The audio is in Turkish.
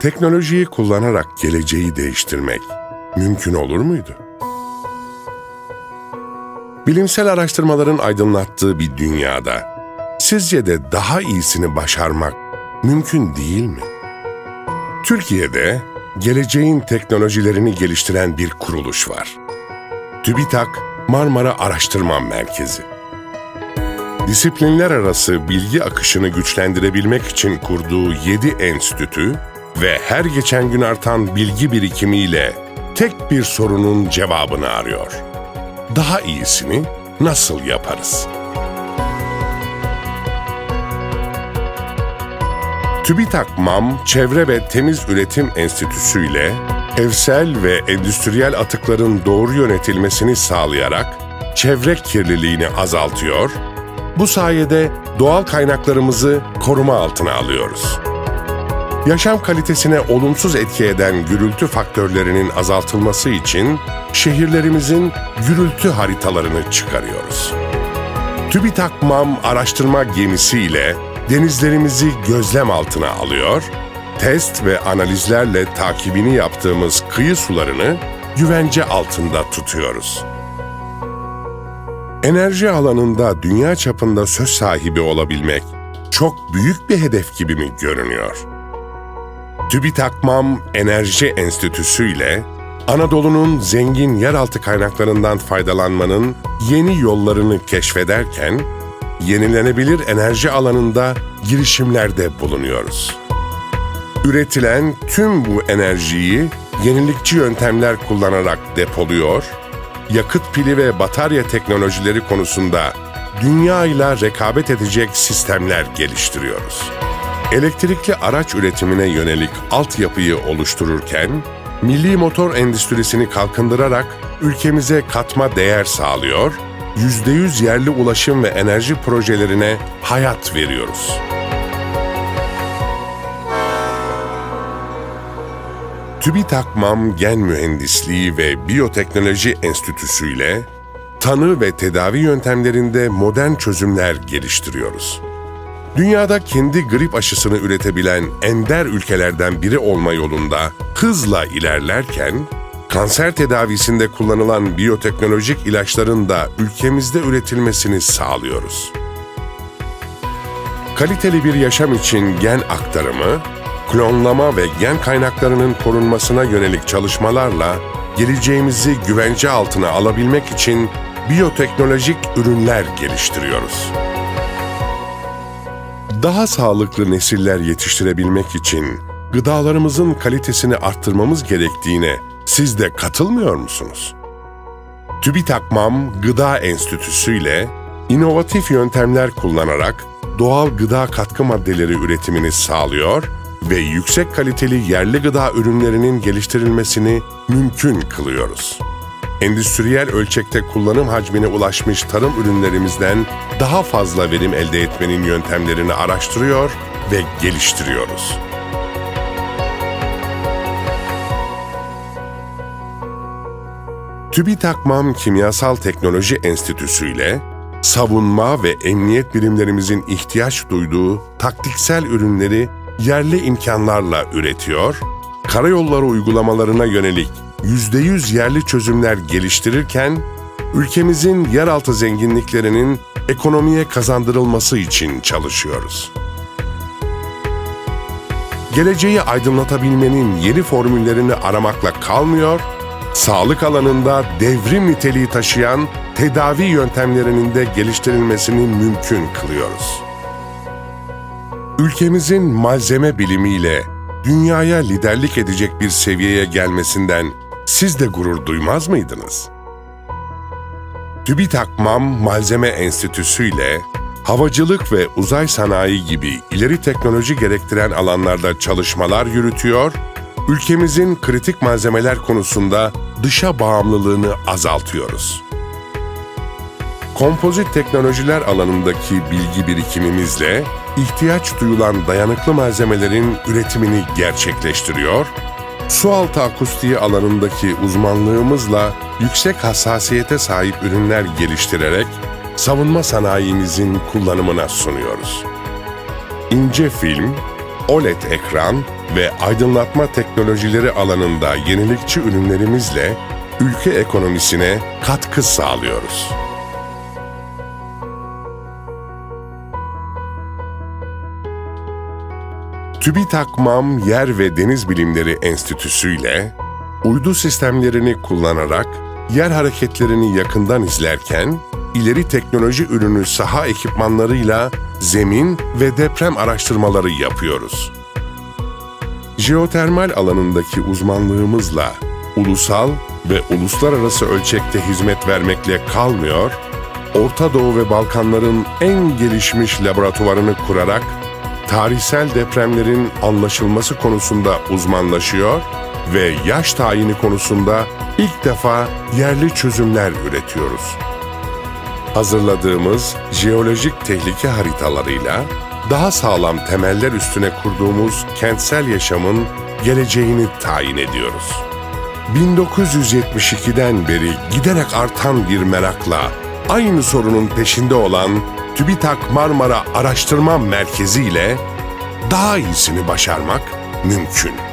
Teknolojiyi kullanarak geleceği değiştirmek mümkün olur muydu? Bilimsel araştırmaların aydınlattığı bir dünyada sizce de daha iyisini başarmak mümkün değil mi? Türkiye'de geleceğin teknolojilerini geliştiren bir kuruluş var. TÜBİTAK Marmara Araştırma Merkezi. Disiplinler arası bilgi akışını güçlendirebilmek için kurduğu 7 enstitü ve her geçen gün artan bilgi birikimiyle tek bir sorunun cevabını arıyor. Daha iyisini nasıl yaparız? TÜBİTAK MAM Çevre ve Temiz Üretim Enstitüsü ile evsel ve endüstriyel atıkların doğru yönetilmesini sağlayarak çevre kirliliğini azaltıyor, bu sayede doğal kaynaklarımızı koruma altına alıyoruz. Yaşam kalitesine olumsuz etki eden gürültü faktörlerinin azaltılması için şehirlerimizin gürültü haritalarını çıkarıyoruz. TÜBİTAK MAM araştırma gemisiyle denizlerimizi gözlem altına alıyor, test ve analizlerle takibini yaptığımız kıyı sularını güvence altında tutuyoruz. Enerji alanında dünya çapında söz sahibi olabilmek çok büyük bir hedef gibi mi görünüyor? TÜBİTAK MAM Enerji Enstitüsü ile Anadolu'nun zengin yeraltı kaynaklarından faydalanmanın yeni yollarını keşfederken, yenilenebilir enerji alanında girişimlerde bulunuyoruz. Üretilen tüm bu enerjiyi yenilikçi yöntemler kullanarak depoluyor, yakıt pili ve batarya teknolojileri konusunda dünya ile rekabet edecek sistemler geliştiriyoruz. Elektrikli araç üretimine yönelik altyapıyı oluştururken, milli motor endüstrisini kalkındırarak ülkemize katma değer sağlıyor, %100 yerli ulaşım ve enerji projelerine hayat veriyoruz. TÜBİTAK MAM Gen Mühendisliği ve Biyoteknoloji Enstitüsü ile tanı ve tedavi yöntemlerinde modern çözümler geliştiriyoruz. Dünyada kendi grip aşısını üretebilen ender ülkelerden biri olma yolunda hızla ilerlerken, kanser tedavisinde kullanılan biyoteknolojik ilaçların da ülkemizde üretilmesini sağlıyoruz. Kaliteli bir yaşam için gen aktarımı, klonlama ve gen kaynaklarının korunmasına yönelik çalışmalarla geleceğimizi güvence altına alabilmek için biyoteknolojik ürünler geliştiriyoruz. Daha sağlıklı nesiller yetiştirebilmek için gıdalarımızın kalitesini arttırmamız gerektiğine siz de katılmıyor musunuz? TÜBİTAK MAM Gıda Enstitüsü ile inovatif yöntemler kullanarak doğal gıda katkı maddeleri üretimini sağlıyor ve yüksek kaliteli yerli gıda ürünlerinin geliştirilmesini mümkün kılıyoruz. Endüstriyel ölçekte kullanım hacmine ulaşmış tarım ürünlerimizden daha fazla verim elde etmenin yöntemlerini araştırıyor ve geliştiriyoruz. TÜBİTAK MAM Kimyasal Teknoloji Enstitüsü ile savunma ve emniyet birimlerimizin ihtiyaç duyduğu taktiksel ürünleri yerli imkanlarla üretiyor, karayolları uygulamalarına yönelik %100 yerli çözümler geliştirirken, ülkemizin yeraltı zenginliklerinin ekonomiye kazandırılması için çalışıyoruz. Geleceği aydınlatabilmenin yeni formüllerini aramakla kalmıyor, sağlık alanında devrim niteliği taşıyan tedavi yöntemlerinin de geliştirilmesini mümkün kılıyoruz. Ülkemizin malzeme bilimiyle dünyaya liderlik edecek bir seviyeye gelmesinden siz de gurur duymaz mıydınız? TÜBİTAK MAM Malzeme Enstitüsü ile havacılık ve uzay sanayi gibi ileri teknoloji gerektiren alanlarda çalışmalar yürütüyor, ülkemizin kritik malzemeler konusunda dışa bağımlılığını azaltıyoruz. Kompozit teknolojiler alanındaki bilgi birikimimizle ihtiyaç duyulan dayanıklı malzemelerin üretimini gerçekleştiriyor, sualtı akustiği alanındaki uzmanlığımızla yüksek hassasiyete sahip ürünler geliştirerek savunma sanayimizin kullanımına sunuyoruz. İnce film, OLED ekran, ve aydınlatma teknolojileri alanında yenilikçi ürünlerimizle ülke ekonomisine katkı sağlıyoruz. TÜBİTAK MAM Yer ve Deniz Bilimleri Enstitüsü ile uydu sistemlerini kullanarak yer hareketlerini yakından izlerken, ileri teknoloji ürünü saha ekipmanlarıyla zemin ve deprem araştırmaları yapıyoruz. Jeotermal alanındaki uzmanlığımızla ulusal ve uluslararası ölçekte hizmet vermekle kalmıyor, Orta Doğu ve Balkanların en gelişmiş laboratuvarını kurarak tarihsel depremlerin anlaşılması konusunda uzmanlaşıyor ve yaş tayini konusunda ilk defa yerli çözümler üretiyoruz. Hazırladığımız jeolojik tehlike haritalarıyla daha sağlam temeller üstüne kurduğumuz kentsel yaşamın geleceğini tayin ediyoruz. 1972'den beri giderek artan bir merakla aynı sorunun peşinde olan TÜBİTAK Marmara Araştırma Merkezi ile daha iyisini başarmak mümkün.